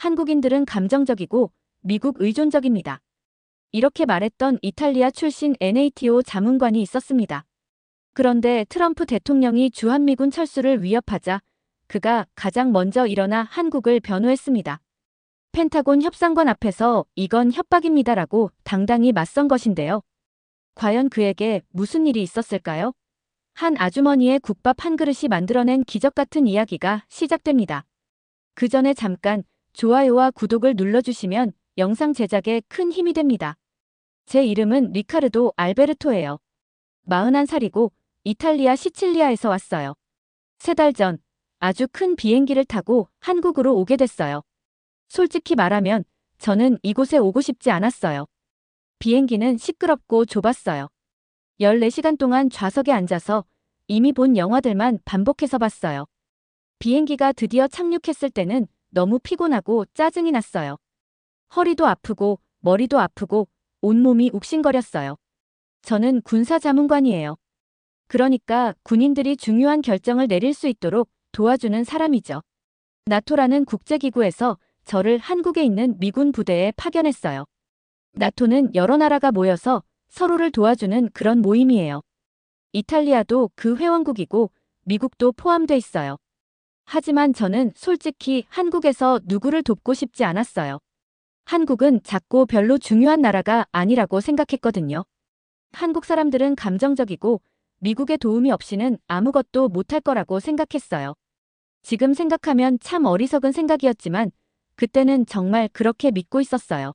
한국인들은 감정적이고 미국 의존적입니다. 이렇게 말했던 이탈리아 출신 NATO 자문관이 있었습니다. 그런데 트럼프 대통령이 주한미군 철수를 위협하자 그가 가장 먼저 일어나 한국을 변호했습니다. 펜타곤 협상관 앞에서 이건 협박입니다라고 당당히 맞선 것인데요. 과연 그에게 무슨 일이 있었을까요? 한 아주머니의 국밥 한 그릇이 만들어낸 기적 같은 이야기가 시작됩니다. 그 전에 잠깐 좋아요와 구독을 눌러주시면 영상 제작에 큰 힘이 됩니다. 제 이름은 리카르도 알베르토예요. 41살이고 이탈리아 시칠리아에서 왔어요. 세 달 전 아주 큰 비행기를 타고 한국으로 오게 됐어요. 솔직히 말하면 저는 이곳에 오고 싶지 않았어요. 비행기는 시끄럽고 좁았어요. 14시간 동안 좌석에 앉아서 이미 본 영화들만 반복해서 봤어요. 비행기가 드디어 착륙했을 때는 너무 피곤하고 짜증이 났어요. 허리도 아프고 머리도 아프고 온몸이 욱신거렸어요. 저는 군사자문관이에요. 그러니까 군인들이 중요한 결정을 내릴 수 있도록 도와주는 사람이죠. 나토라는 국제기구에서 저를 한국에 있는 미군 부대에 파견했어요. 나토는 여러 나라가 모여서 서로를 도와주는 그런 모임이에요. 이탈리아도 그 회원국이고 미국도 포함돼 있어요. 하지만 저는 솔직히 한국에서 누구를 돕고 싶지 않았어요. 한국은 작고 별로 중요한 나라가 아니라고 생각했거든요. 한국 사람들은 감정적이고 미국의 도움이 없이는 아무것도 못할 거라고 생각했어요. 지금 생각하면 참 어리석은 생각이었지만 그때는 정말 그렇게 믿고 있었어요.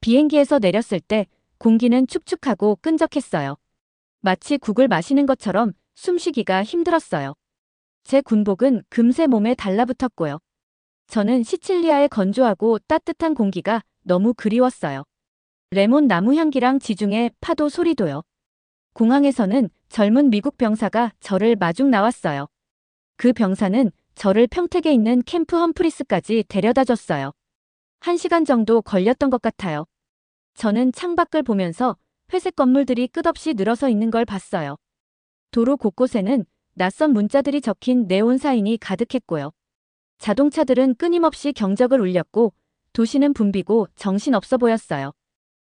비행기에서 내렸을 때 공기는 축축하고 끈적했어요. 마치 국을 마시는 것처럼 숨쉬기가 힘들었어요. 제 군복은 금세 몸에 달라붙었고요. 저는 시칠리아의 건조하고 따뜻한 공기가 너무 그리웠어요. 레몬 나무 향기랑 지중해 파도 소리도요. 공항에서는 젊은 미국 병사가 저를 마중 나왔어요. 그 병사는 저를 평택에 있는 캠프 험프리스까지 데려다 줬어요. 한 시간 정도 걸렸던 것 같아요. 저는 창밖을 보면서 회색 건물들이 끝없이 늘어서 있는 걸 봤어요. 도로 곳곳에는 낯선 문자들이 적힌 네온 사인이 가득했고요. 자동차들은 끊임없이 경적을 울렸고 도시는 붐비고 정신없어 보였어요.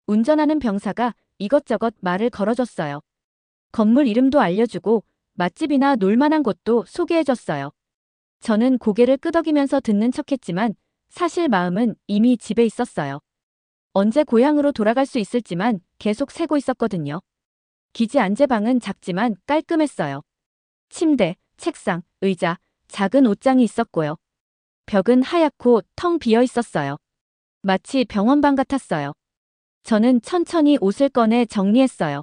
운전하는 병사가 이것저것 말을 걸어줬어요. 건물 이름도 알려주고 맛집이나 놀만한 곳도 소개해줬어요. 저는 고개를 끄덕이면서 듣는 척했지만 사실 마음은 이미 집에 있었어요. 언제 고향으로 돌아갈 수 있을지만 계속 세고 있었거든요. 기지 안제방은 작지만 깔끔했어요. 침대, 책상, 의자, 작은 옷장이 있었고요. 벽은 하얗고 텅 비어 있었어요. 마치 병원방 같았어요. 저는 천천히 옷을 꺼내 정리했어요.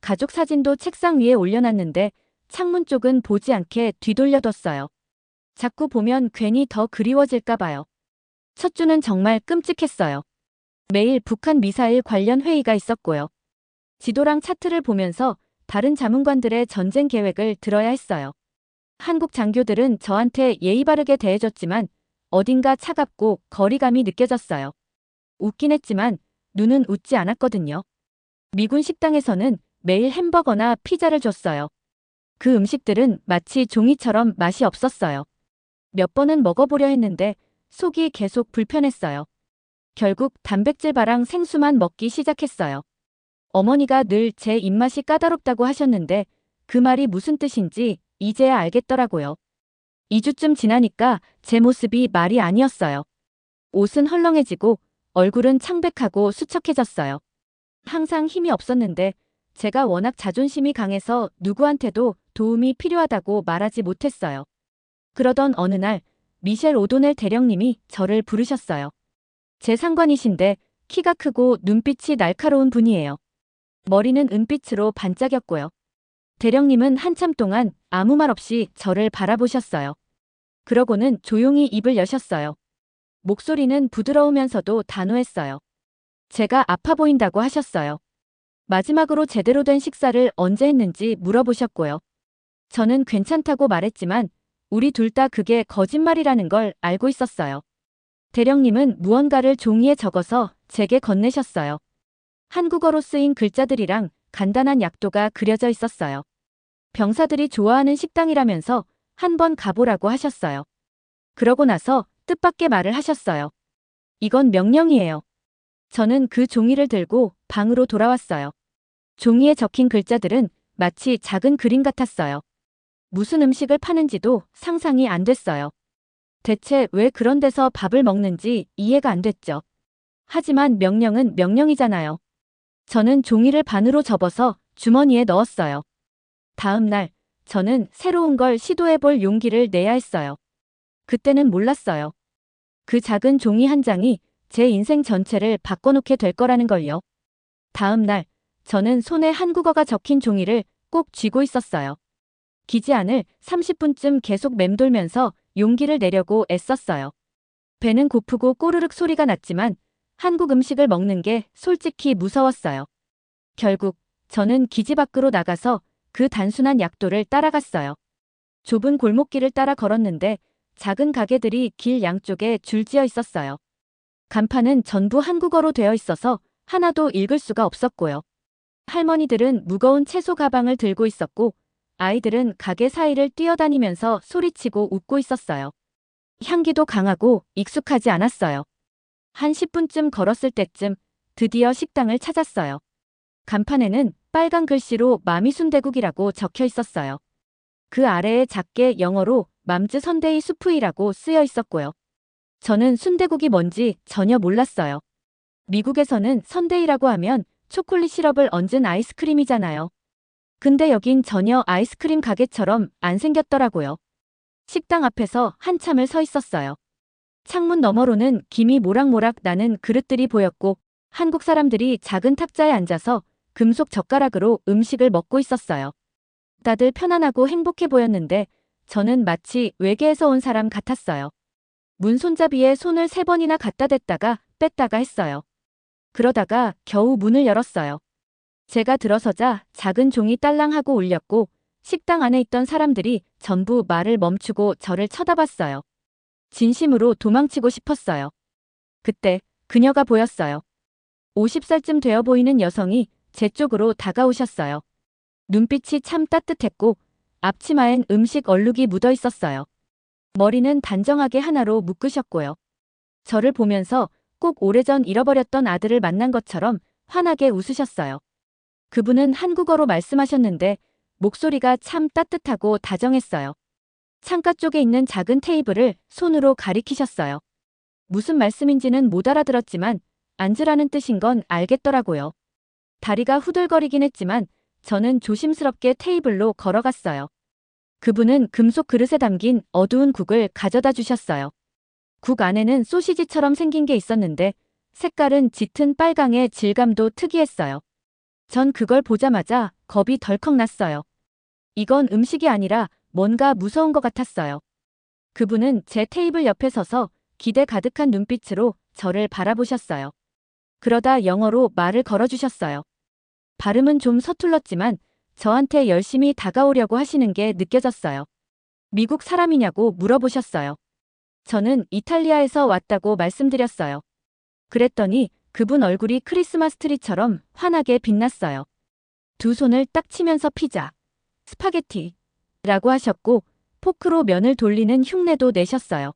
가족 사진도 책상 위에 올려놨는데 창문 쪽은 보지 않게 뒤돌려뒀어요. 자꾸 보면 괜히 더 그리워질까 봐요. 첫 주는 정말 끔찍했어요. 매일 북한 미사일 관련 회의가 있었고요. 지도랑 차트를 보면서 다른 자문관들의 전쟁 계획을 들어야 했어요. 한국 장교들은 저한테 예의 바르게 대해줬지만 어딘가 차갑고 거리감이 느껴졌어요. 웃긴 했지만 눈은 웃지 않았거든요. 미군 식당에서는 매일 햄버거나 피자를 줬어요. 그 음식들은 마치 종이처럼 맛이 없었어요. 몇 번은 먹어보려 했는데 속이 계속 불편했어요. 결국 단백질바랑 생수만 먹기 시작했어요. 어머니가 늘 제 입맛이 까다롭다고 하셨는데 그 말이 무슨 뜻인지 이제야 알겠더라고요. 2주쯤 지나니까 제 모습이 말이 아니었어요. 옷은 헐렁해지고 얼굴은 창백하고 수척해졌어요. 항상 힘이 없었는데 제가 워낙 자존심이 강해서 누구한테도 도움이 필요하다고 말하지 못했어요. 그러던 어느 날 미셸 오도넬 대령님이 저를 부르셨어요. 제 상관이신데 키가 크고 눈빛이 날카로운 분이에요. 머리는 은빛으로 반짝였고요. 대령님은 한참 동안 아무 말 없이 저를 바라보셨어요. 그러고는 조용히 입을 여셨어요. 목소리는 부드러우면서도 단호했어요. 제가 아파 보인다고 하셨어요. 마지막으로 제대로 된 식사를 언제 했는지 물어보셨고요. 저는 괜찮다고 말했지만 우리 둘 다 그게 거짓말이라는 걸 알고 있었어요. 대령님은 무언가를 종이에 적어서 제게 건네셨어요. 한국어로 쓰인 글자들이랑 간단한 약도가 그려져 있었어요. 병사들이 좋아하는 식당이라면서 한번 가보라고 하셨어요. 그러고 나서 뜻밖의 말을 하셨어요. 이건 명령이에요. 저는 그 종이를 들고 방으로 돌아왔어요. 종이에 적힌 글자들은 마치 작은 그림 같았어요. 무슨 음식을 파는지도 상상이 안 됐어요. 대체 왜 그런 데서 밥을 먹는지 이해가 안 됐죠. 하지만 명령은 명령이잖아요. 저는 종이를 반으로 접어서 주머니에 넣었어요. 다음 날, 저는 새로운 걸 시도해 볼 용기를 내야 했어요. 그때는 몰랐어요. 그 작은 종이 한 장이 제 인생 전체를 바꿔놓게 될 거라는 걸요. 다음 날, 저는 손에 한국어가 적힌 종이를 꼭 쥐고 있었어요. 기지 안을 30분쯤 계속 맴돌면서 용기를 내려고 애썼어요. 배는 고프고 꼬르륵 소리가 났지만 한국 음식을 먹는 게 솔직히 무서웠어요. 결국 저는 기지 밖으로 나가서 그 단순한 약도를 따라갔어요. 좁은 골목길을 따라 걸었는데 작은 가게들이 길 양쪽에 줄지어 있었어요. 간판은 전부 한국어로 되어 있어서 하나도 읽을 수가 없었고요. 할머니들은 무거운 채소 가방을 들고 있었고 아이들은 가게 사이를 뛰어다니면서 소리치고 웃고 있었어요. 향기도 강하고 익숙하지 않았어요. 한 10분쯤 걸었을 때쯤 드디어 식당을 찾았어요. 간판에는 빨간 글씨로 마미순대국이라고 적혀 있었어요. 그 아래에 작게 영어로 맘즈 선데이 수프이라고 쓰여 있었고요. 저는 순대국이 뭔지 전혀 몰랐어요. 미국에서는 선데이라고 하면 초콜릿 시럽을 얹은 아이스크림이잖아요. 근데 여긴 전혀 아이스크림 가게처럼 안 생겼더라고요. 식당 앞에서 한참을 서 있었어요. 창문 너머로는 김이 모락모락 나는 그릇들이 보였고 한국 사람들이 작은 탁자에 앉아서 금속 젓가락으로 음식을 먹고 있었어요. 다들 편안하고 행복해 보였는데 저는 마치 외계에서 온 사람 같았어요. 문 손잡이에 손을 세 번이나 갖다 댔다가 뺐다가 했어요. 그러다가 겨우 문을 열었어요. 제가 들어서자 작은 종이 딸랑하고 울렸고 식당 안에 있던 사람들이 전부 말을 멈추고 저를 쳐다봤어요. 진심으로 도망치고 싶었어요. 그때 그녀가 보였어요. 50살쯤 되어 보이는 여성이 제 쪽으로 다가오셨어요. 눈빛이 참 따뜻했고 앞치마엔 음식 얼룩이 묻어 있었어요. 머리는 단정하게 하나로 묶으셨고요. 저를 보면서 꼭 오래전 잃어버렸던 아들을 만난 것처럼 환하게 웃으셨어요. 그분은 한국어로 말씀하셨는데 목소리가 참 따뜻하고 다정했어요. 창가 쪽에 있는 작은 테이블을 손으로 가리키셨어요. 무슨 말씀인지는 못 알아들었지만 앉으라는 뜻인 건 알겠더라고요. 다리가 후들거리긴 했지만 저는 조심스럽게 테이블로 걸어갔어요. 그분은 금속 그릇에 담긴 어두운 국을 가져다 주셨어요. 국 안에는 소시지처럼 생긴 게 있었는데 색깔은 짙은 빨강에 질감도 특이했어요. 전 그걸 보자마자 겁이 덜컥 났어요. 이건 음식이 아니라 뭔가 무서운 것 같았어요. 그분은 제 테이블 옆에 서서 기대 가득한 눈빛으로 저를 바라보셨어요. 그러다 영어로 말을 걸어주셨어요. 발음은 좀 서툴렀지만 저한테 열심히 다가오려고 하시는 게 느껴졌어요. 미국 사람이냐고 물어보셨어요. 저는 이탈리아에서 왔다고 말씀드렸어요. 그랬더니 그분 얼굴이 크리스마스 트리처럼 환하게 빛났어요. 두 손을 딱 치면서 피자, 스파게티, 라고 하셨고 포크로 면을 돌리는 흉내도 내셨어요.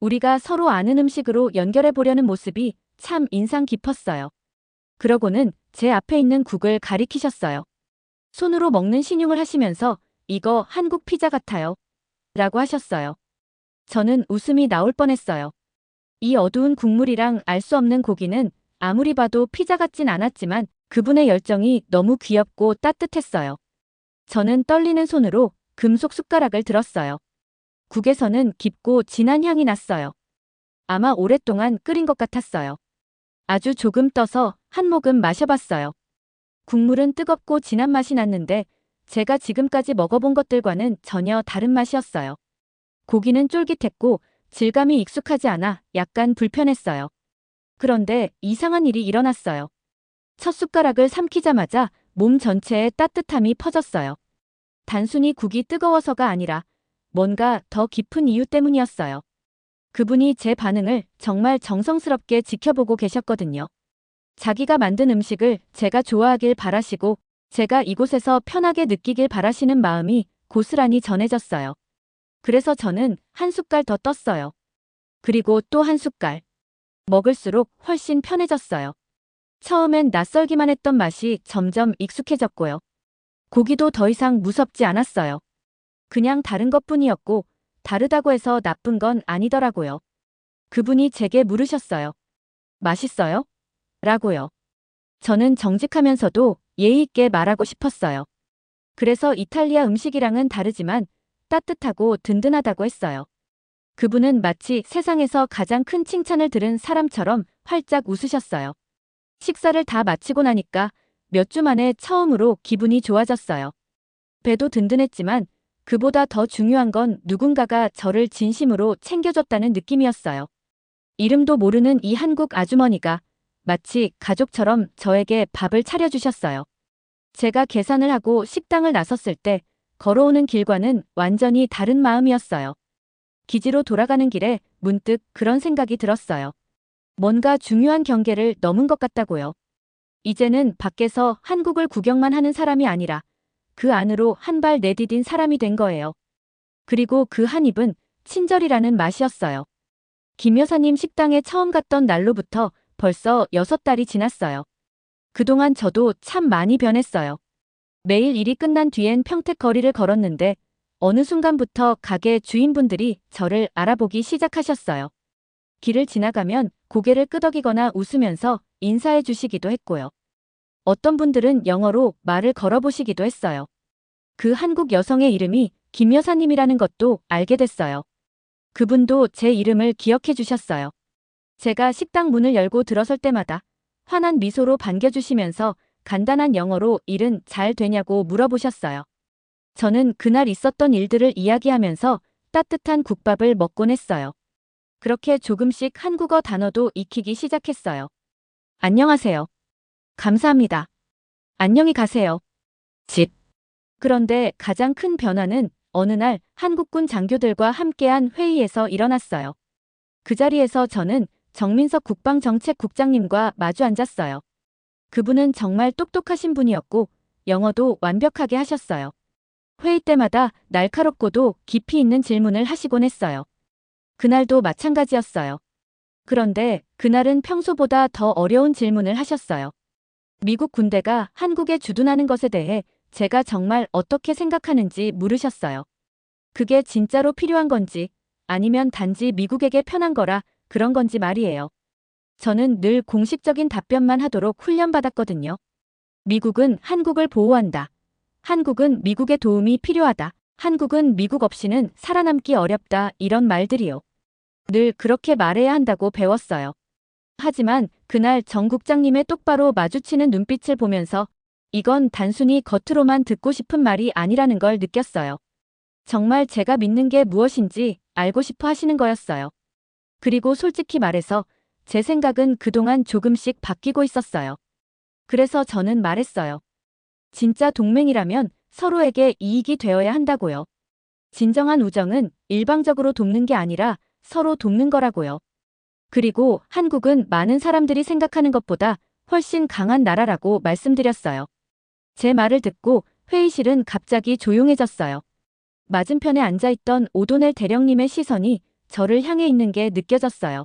우리가 서로 아는 음식으로 연결해 보려는 모습이 참 인상 깊었어요. 그러고는 제 앞에 있는 국을 가리키셨어요. 손으로 먹는 신용을 하시면서 이거 한국 피자 같아요. 라고 하셨어요. 저는 웃음이 나올 뻔했어요. 이 어두운 국물이랑 알 수 없는 고기는 아무리 봐도 피자 같진 않았지만 그분의 열정이 너무 귀엽고 따뜻했어요. 저는 떨리는 손으로 금속 숟가락을 들었어요. 국에서는 깊고 진한 향이 났어요. 아마 오랫동안 끓인 것 같았어요. 아주 조금 떠서 한 모금 마셔봤어요. 국물은 뜨겁고 진한 맛이 났는데 제가 지금까지 먹어본 것들과는 전혀 다른 맛이었어요. 고기는 쫄깃했고 질감이 익숙하지 않아 약간 불편했어요. 그런데 이상한 일이 일어났어요. 첫 숟가락을 삼키자마자 몸 전체에 따뜻함이 퍼졌어요. 단순히 국이 뜨거워서가 아니라 뭔가 더 깊은 이유 때문이었어요. 그분이 제 반응을 정말 정성스럽게 지켜보고 계셨거든요. 자기가 만든 음식을 제가 좋아하길 바라시고 제가 이곳에서 편하게 느끼길 바라시는 마음이 고스란히 전해졌어요. 그래서 저는 한 숟갈 더 떴어요. 그리고 또 한 숟갈. 먹을수록 훨씬 편해졌어요. 처음엔 낯설기만 했던 맛이 점점 익숙해졌고요. 고기도 더 이상 무섭지 않았어요. 그냥 다른 것 뿐이었고, 다르다고 해서 나쁜 건 아니더라고요. 그분이 제게 물으셨어요. 맛있어요? 라고요. 저는 정직하면서도 예의 있게 말하고 싶었어요. 그래서 이탈리아 음식이랑은 다르지만 따뜻하고 든든하다고 했어요. 그분은 마치 세상에서 가장 큰 칭찬을 들은 사람처럼 활짝 웃으셨어요. 식사를 다 마치고 나니까 몇 주 만에 처음으로 기분이 좋아졌어요. 배도 든든했지만 그보다 더 중요한 건 누군가가 저를 진심으로 챙겨줬다는 느낌이었어요. 이름도 모르는 이 한국 아주머니가 마치 가족처럼 저에게 밥을 차려주셨어요. 제가 계산을 하고 식당을 나섰을 때 걸어오는 길과는 완전히 다른 마음이었어요. 기지로 돌아가는 길에 문득 그런 생각이 들었어요. 뭔가 중요한 경계를 넘은 것 같다고요. 이제는 밖에서 한국을 구경만 하는 사람이 아니라 그 안으로 한 발 내디딘 사람이 된 거예요. 그리고 그 한 입은 친절이라는 맛이었어요. 김 여사님 식당에 처음 갔던 날로부터 벌써 여섯 달이 지났어요. 그동안 저도 참 많이 변했어요. 매일 일이 끝난 뒤엔 평택 거리를 걸었는데 어느 순간부터 가게 주인분들이 저를 알아보기 시작하셨어요. 길을 지나가면 고개를 끄덕이거나 웃으면서 인사해 주시기도 했고요. 어떤 분들은 영어로 말을 걸어보시기도 했어요. 그 한국 여성의 이름이 김 여사님이라는 것도 알게 됐어요. 그분도 제 이름을 기억해 주셨어요. 제가 식당 문을 열고 들어설 때마다 환한 미소로 반겨주시면서 간단한 영어로 일은 잘 되냐고 물어보셨어요. 저는 그날 있었던 일들을 이야기하면서 따뜻한 국밥을 먹곤 했어요. 그렇게 조금씩 한국어 단어도 익히기 시작했어요. 안녕하세요. 감사합니다. 안녕히 가세요. 집. 그런데 가장 큰 변화는 어느 날 한국군 장교들과 함께한 회의에서 일어났어요. 그 자리에서 저는 정민석 국방정책국장님과 마주 앉았어요. 그분은 정말 똑똑하신 분이었고 영어도 완벽하게 하셨어요. 회의 때마다 날카롭고도 깊이 있는 질문을 하시곤 했어요. 그날도 마찬가지였어요. 그런데 그날은 평소보다 더 어려운 질문을 하셨어요. 미국 군대가 한국에 주둔하는 것에 대해 제가 정말 어떻게 생각하는지 물으셨어요. 그게 진짜로 필요한 건지 아니면 단지 미국에게 편한 거라 그런 건지 말이에요. 저는 늘 공식적인 답변만 하도록 훈련받았거든요. 미국은 한국을 보호한다. 한국은 미국의 도움이 필요하다. 한국은 미국 없이는 살아남기 어렵다. 이런 말들이요. 늘 그렇게 말해야 한다고 배웠어요. 하지만 그날 정 국장님의 똑바로 마주치는 눈빛을 보면서 이건 단순히 겉으로만 듣고 싶은 말이 아니라는 걸 느꼈어요. 정말 제가 믿는 게 무엇인지 알고 싶어 하시는 거였어요. 그리고 솔직히 말해서 제 생각은 그동안 조금씩 바뀌고 있었어요. 그래서 저는 말했어요. 진짜 동맹이라면 서로에게 이익이 되어야 한다고요. 진정한 우정은 일방적으로 돕는 게 아니라 서로 돕는 거라고요. 그리고 한국은 많은 사람들이 생각하는 것보다 훨씬 강한 나라라고 말씀드렸어요. 제 말을 듣고 회의실은 갑자기 조용해졌어요. 맞은편에 앉아있던 오도넬 대령님의 시선이 저를 향해 있는 게 느껴졌어요.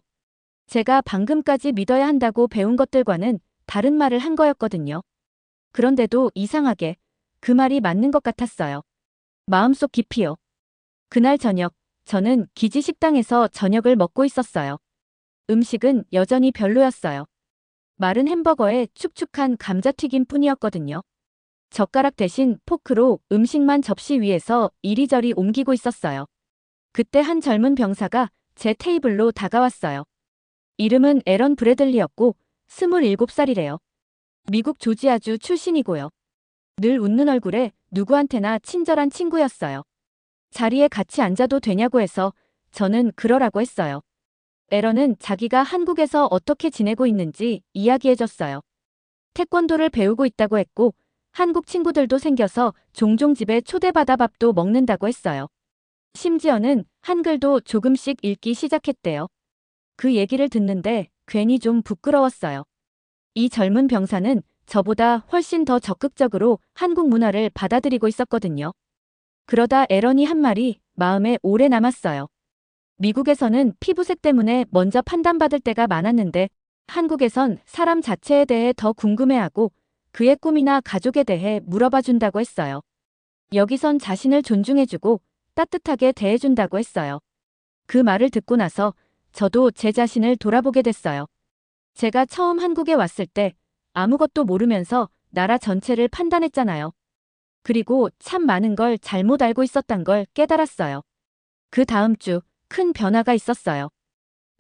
제가 방금까지 믿어야 한다고 배운 것들과는 다른 말을 한 거였거든요. 그런데도 이상하게 그 말이 맞는 것 같았어요. 마음속 깊이요. 그날 저녁, 저는 기지 식당에서 저녁을 먹고 있었어요. 음식은 여전히 별로였어요. 마른 햄버거에 축축한 감자튀김 뿐이었거든요. 젓가락 대신 포크로 음식만 접시 위에서 이리저리 옮기고 있었어요. 그때 한 젊은 병사가 제 테이블로 다가왔어요. 이름은 에런 브래들리였고 27살이래요. 미국 조지아주 출신이고요. 늘 웃는 얼굴에 누구한테나 친절한 친구였어요. 자리에 같이 앉아도 되냐고 해서 저는 그러라고 했어요. 에런은 자기가 한국에서 어떻게 지내고 있는지 이야기해줬어요. 태권도를 배우고 있다고 했고 한국 친구들도 생겨서 종종 집에 초대받아 밥도 먹는다고 했어요. 심지어는 한글도 조금씩 읽기 시작했대요. 그 얘기를 듣는데 괜히 좀 부끄러웠어요. 이 젊은 병사는 저보다 훨씬 더 적극적으로 한국 문화를 받아들이고 있었거든요. 그러다 에런이 한 말이 마음에 오래 남았어요. 미국에서는 피부색 때문에 먼저 판단받을 때가 많았는데 한국에선 사람 자체에 대해 더 궁금해하고 그의 꿈이나 가족에 대해 물어봐 준다고 했어요. 여기선 자신을 존중해주고 따뜻하게 대해준다고 했어요. 그 말을 듣고 나서 저도 제 자신을 돌아보게 됐어요. 제가 처음 한국에 왔을 때 아무것도 모르면서 나라 전체를 판단했잖아요. 그리고 참 많은 걸 잘못 알고 있었단 걸 깨달았어요. 그 다음 주 큰 변화가 있었어요.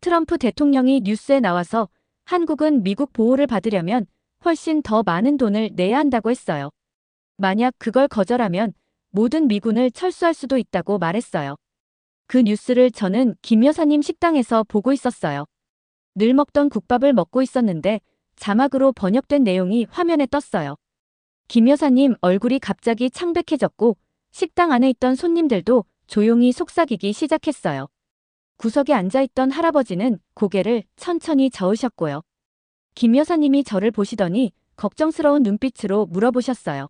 트럼프 대통령이 뉴스에 나와서 한국은 미국 보호를 받으려면 훨씬 더 많은 돈을 내야 한다고 했어요. 만약 그걸 거절하면 모든 미군을 철수할 수도 있다고 말했어요. 그 뉴스를 저는 김 여사님 식당에서 보고 있었어요. 늘 먹던 국밥을 먹고 있었는데 자막으로 번역된 내용이 화면에 떴어요. 김 여사님 얼굴이 갑자기 창백해졌고 식당 안에 있던 손님들도 조용히 속삭이기 시작했어요. 구석에 앉아있던 할아버지는 고개를 천천히 저으셨고요. 김 여사님이 저를 보시더니 걱정스러운 눈빛으로 물어보셨어요.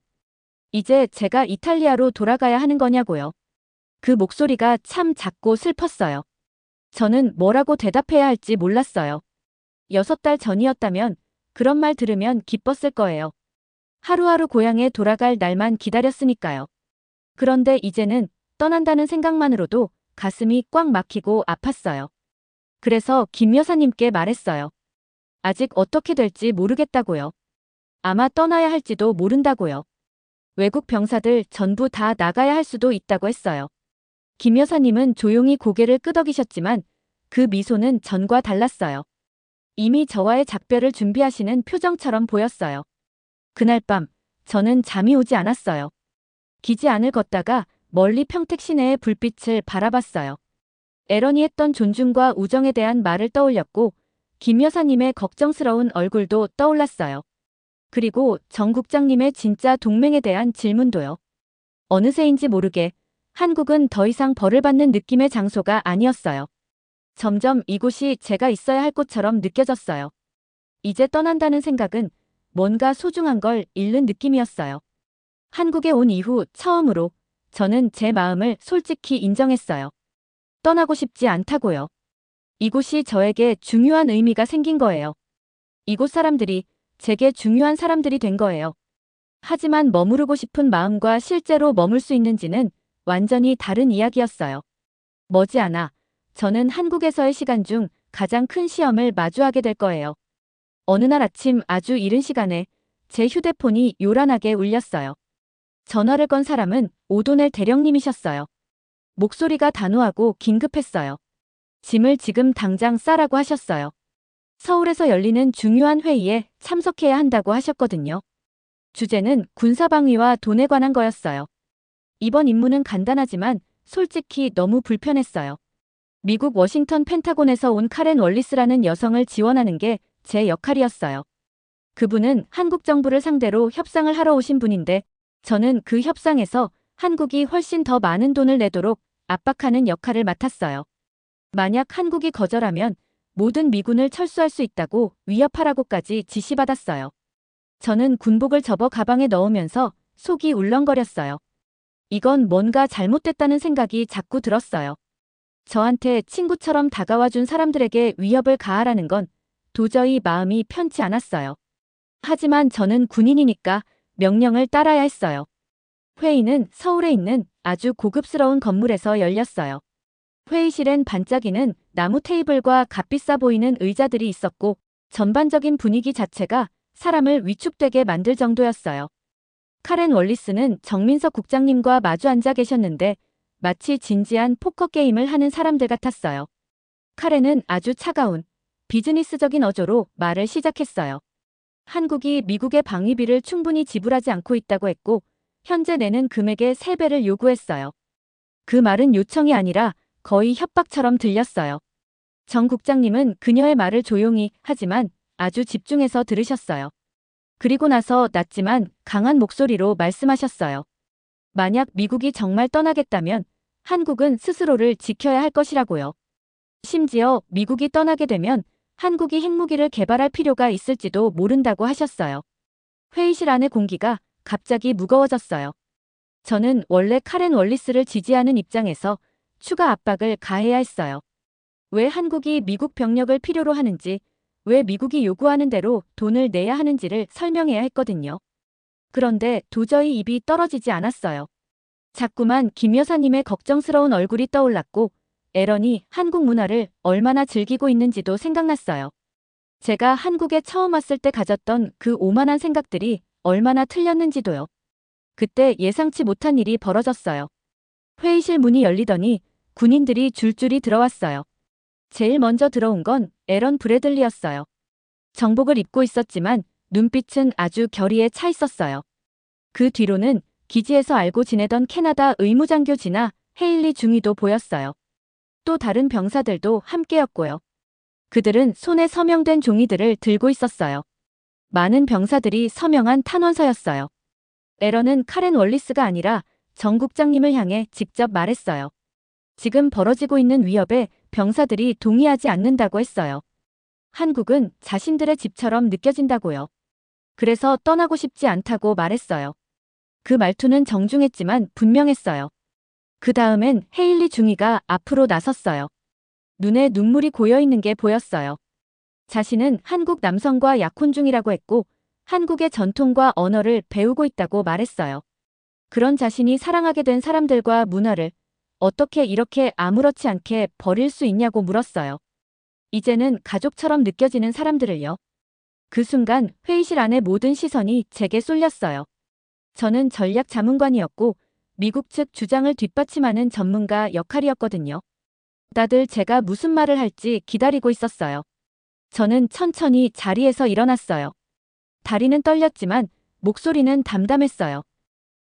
이제 제가 이탈리아로 돌아가야 하는 거냐고요. 그 목소리가 참 작고 슬펐어요. 저는 뭐라고 대답해야 할지 몰랐어요. 여섯 달 전이었다면 그런 말 들으면 기뻤을 거예요. 하루하루 고향에 돌아갈 날만 기다렸으니까요. 그런데 이제는 떠난다는 생각만으로도 가슴이 꽉 막히고 아팠어요. 그래서 김 여사님께 말했어요. 아직 어떻게 될지 모르겠다고요. 아마 떠나야 할지도 모른다고요. 외국 병사들 전부 다 나가야 할 수도 있다고 했어요. 김 여사님은 조용히 고개를 끄덕이셨지만 그 미소는 전과 달랐어요. 이미 저와의 작별을 준비하시는 표정처럼 보였어요. 그날 밤 저는 잠이 오지 않았어요. 기지 안을 걷다가 멀리 평택 시내의 불빛을 바라봤어요. 에런이 했던 존중과 우정에 대한 말을 떠올렸고 김 여사님의 걱정스러운 얼굴도 떠올랐어요. 그리고 정 국장님의 진짜 동맹에 대한 질문도요. 어느새인지 모르게 한국은 더 이상 벌을 받는 느낌의 장소가 아니었어요. 점점 이곳이 제가 있어야 할 곳처럼 느껴졌어요. 이제 떠난다는 생각은 뭔가 소중한 걸 잃는 느낌이었어요. 한국에 온 이후 처음으로 저는 제 마음을 솔직히 인정했어요. 떠나고 싶지 않다고요. 이곳이 저에게 중요한 의미가 생긴 거예요. 이곳 사람들이 제게 중요한 사람들이 된 거예요. 하지만 머무르고 싶은 마음과 실제로 머물 수 있는지는 완전히 다른 이야기였어요. 머지않아 저는 한국에서의 시간 중 가장 큰 시험을 마주하게 될 거예요. 어느 날 아침 아주 이른 시간에 제 휴대폰이 요란하게 울렸어요. 전화를 건 사람은 오도넬 대령님이셨어요. 목소리가 단호하고 긴급했어요. 짐을 지금 당장 싸라고 하셨어요. 서울에서 열리는 중요한 회의에 참석해야 한다고 하셨거든요. 주제는 군사방위와 돈에 관한 거였어요. 이번 임무는 간단하지만 솔직히 너무 불편했어요. 미국 워싱턴 펜타곤에서 온 카렌 월리스라는 여성을 지원하는 게 제 역할이었어요. 그분은 한국 정부를 상대로 협상을 하러 오신 분인데 저는 그 협상에서 한국이 훨씬 더 많은 돈을 내도록 압박하는 역할을 맡았어요. 만약 한국이 거절하면 모든 미군을 철수할 수 있다고 위협하라고까지 지시받았어요. 저는 군복을 접어 가방에 넣으면서 속이 울렁거렸어요. 이건 뭔가 잘못됐다는 생각이 자꾸 들었어요. 저한테 친구처럼 다가와 준 사람들에게 위협을 가하라는 건 도저히 마음이 편치 않았어요. 하지만 저는 군인이니까 명령을 따라야 했어요. 회의는 서울에 있는 아주 고급스러운 건물에서 열렸어요. 회의실엔 반짝이는 나무 테이블과 값비싸 보이는 의자들이 있었고 전반적인 분위기 자체가 사람을 위축되게 만들 정도였어요. 카렌 월리스는 정민석 국장님과 마주 앉아 계셨는데 마치 진지한 포커 게임을 하는 사람들 같았어요. 카렌은 아주 차가운 비즈니스적인 어조로 말을 시작했어요. 한국이 미국의 방위비를 충분히 지불하지 않고 있다고 했고 현재 내는 금액의 3배를 요구했어요. 그 말은 요청이 아니라 거의 협박처럼 들렸어요. 정 국장님은 그녀의 말을 조용히 하지만 아주 집중해서 들으셨어요. 그리고 나서 낮지만 강한 목소리로 말씀하셨어요. 만약 미국이 정말 떠나겠다면 한국은 스스로를 지켜야 할 것이라고요. 심지어 미국이 떠나게 되면 한국이 핵무기를 개발할 필요가 있을지도 모른다고 하셨어요. 회의실 안의 공기가 갑자기 무거워졌어요. 저는 원래 카렌 월리스를 지지하는 입장에서 추가 압박을 가해야 했어요. 왜 한국이 미국 병력을 필요로 하는지, 왜 미국이 요구하는 대로 돈을 내야 하는지를 설명해야 했거든요. 그런데 도저히 입이 떨어지지 않았어요. 자꾸만 김 여사님의 걱정스러운 얼굴이 떠올랐고, 에런이 한국 문화를 얼마나 즐기고 있는지도 생각났어요. 제가 한국에 처음 왔을 때 가졌던 그 오만한 생각들이 얼마나 틀렸는지도요. 그때 예상치 못한 일이 벌어졌어요. 회의실 문이 열리더니 군인들이 줄줄이 들어왔어요. 제일 먼저 들어온 건 에런 브래들리였어요. 정복을 입고 있었지만 눈빛은 아주 결의에 차 있었어요. 그 뒤로는 기지에서 알고 지내던 캐나다 의무장교 지나 헤일리 중위도 보였어요. 또 다른 병사들도 함께였고요. 그들은 손에 서명된 종이들을 들고 있었어요. 많은 병사들이 서명한 탄원서였어요. 에런은 카렌 월리스가 아니라 정 국장님을 향해 직접 말했어요. 지금 벌어지고 있는 위협에 병사들이 동의하지 않는다고 했어요. 한국은 자신들의 집처럼 느껴진다고요. 그래서 떠나고 싶지 않다고 말했어요. 그 말투는 정중했지만 분명했어요. 그 다음엔 헤일리 중위가 앞으로 나섰어요. 눈에 눈물이 고여 있는 게 보였어요. 자신은 한국 남성과 약혼 중이라고 했고 한국의 전통과 언어를 배우고 있다고 말했어요. 그런 자신이 사랑하게 된 사람들과 문화를 어떻게 이렇게 아무렇지 않게 버릴 수 있냐고 물었어요. 이제는 가족처럼 느껴지는 사람들을요. 그 순간 회의실 안의 모든 시선이 제게 쏠렸어요. 저는 전략 자문관이었고 미국 측 주장을 뒷받침하는 전문가 역할이었거든요. 다들 제가 무슨 말을 할지 기다리고 있었어요. 저는 천천히 자리에서 일어났어요. 다리는 떨렸지만 목소리는 담담했어요.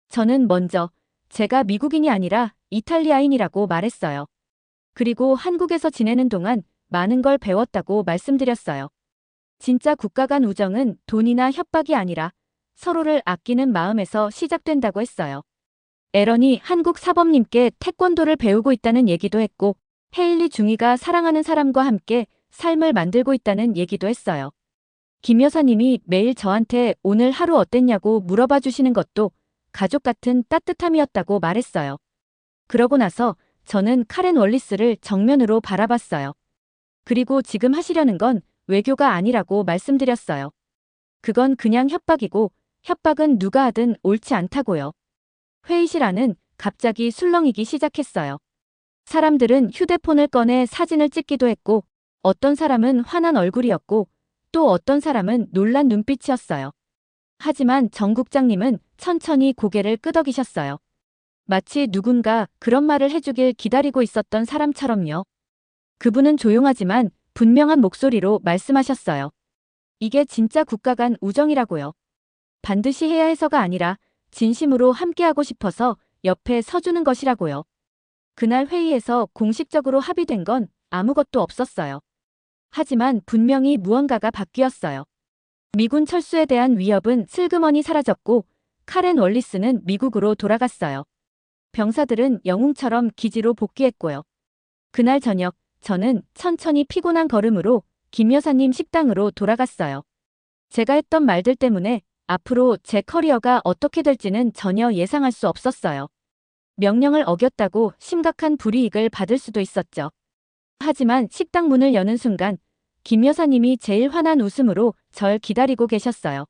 저는 먼저 제가 미국인이 아니라 이탈리아인이라고 말했어요. 그리고 한국에서 지내는 동안 많은 걸 배웠다고 말씀드렸어요. 진짜 국가 간 우정은 돈이나 협박이 아니라 서로를 아끼는 마음에서 시작된다고 했어요. 에런이 한국 사범님께 태권도를 배우고 있다는 얘기도 했고 헤일리 중위가 사랑하는 사람과 함께 삶을 만들고 있다는 얘기도 했어요. 김 여사님이 매일 저한테 오늘 하루 어땠냐고 물어봐 주시는 것도 가족 같은 따뜻함이었다고 말했어요. 그러고 나서 저는 카렌 월리스를 정면으로 바라봤어요. 그리고 지금 하시려는 건 외교가 아니라고 말씀드렸어요. 그건 그냥 협박이고 협박은 누가 하든 옳지 않다고요. 회의실 안은 갑자기 술렁이기 시작했어요. 사람들은 휴대폰을 꺼내 사진을 찍기도 했고 어떤 사람은 화난 얼굴이었고 또 어떤 사람은 놀란 눈빛이었어요. 하지만 정 국장님은 천천히 고개를 끄덕이셨어요. 마치 누군가 그런 말을 해주길 기다리고 있었던 사람처럼요. 그분은 조용하지만 분명한 목소리로 말씀하셨어요. 이게 진짜 국가 간 우정이라고요. 반드시 해야 해서가 아니라 진심으로 함께하고 싶어서 옆에 서주는 것이라고요. 그날 회의에서 공식적으로 합의된 건 아무것도 없었어요. 하지만 분명히 무언가가 바뀌었어요. 미군 철수에 대한 위협은 슬그머니 사라졌고 카렌 월리스는 미국으로 돌아갔어요. 병사들은 영웅처럼 기지로 복귀했고요. 그날 저녁 저는 천천히 피곤한 걸음으로 김 여사님 식당으로 돌아갔어요. 제가 했던 말들 때문에 앞으로 제 커리어가 어떻게 될지는 전혀 예상할 수 없었어요. 명령을 어겼다고 심각한 불이익을 받을 수도 있었죠. 하지만 식당 문을 여는 순간 김 여사님이 제일 환한 웃음으로 절 기다리고 계셨어요.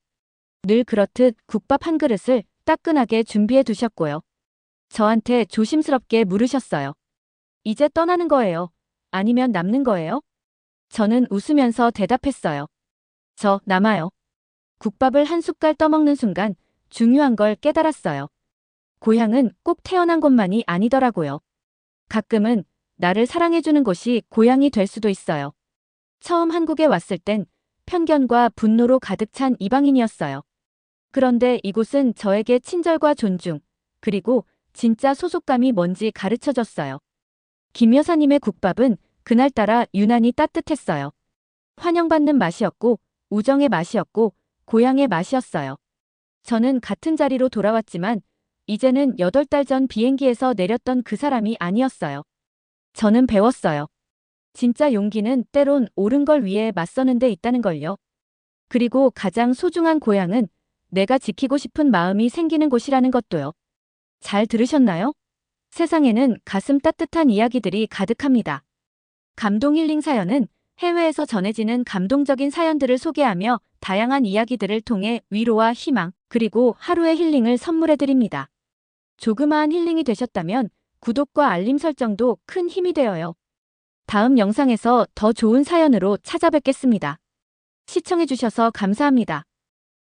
늘 그렇듯 국밥 한 그릇을 따끈하게 준비해 두셨고요. 저한테 조심스럽게 물으셨어요. 이제 떠나는 거예요. 아니면 남는 거예요? 저는 웃으면서 대답했어요. 저 남아요. 국밥을 한 숟갈 떠먹는 순간 중요한 걸 깨달았어요. 고향은 꼭 태어난 곳만이 아니더라고요. 가끔은 나를 사랑해주는 곳이 고향이 될 수도 있어요. 처음 한국에 왔을 땐 편견과 분노로 가득 찬 이방인이었어요. 그런데 이곳은 저에게 친절과 존중, 그리고 진짜 소속감이 뭔지 가르쳐 줬어요. 김 여사님의 국밥은 그날따라 유난히 따뜻했어요. 환영받는 맛이었고, 우정의 맛이었고, 고향의 맛이었어요. 저는 같은 자리로 돌아왔지만, 이제는 8달 전 비행기에서 내렸던 그 사람이 아니었어요. 저는 배웠어요. 진짜 용기는 때론 옳은 걸 위해 맞서는 데 있다는 걸요. 그리고 가장 소중한 고향은 내가 지키고 싶은 마음이 생기는 곳이라는 것도요. 잘 들으셨나요? 세상에는 가슴 따뜻한 이야기들이 가득합니다. 감동 힐링 사연은 해외에서 전해지는 감동적인 사연들을 소개하며 다양한 이야기들을 통해 위로와 희망, 그리고 하루의 힐링을 선물해 드립니다. 조그마한 힐링이 되셨다면 구독과 알림 설정도 큰 힘이 되어요. 다음 영상에서 더 좋은 사연으로 찾아뵙겠습니다. 시청해주셔서 감사합니다.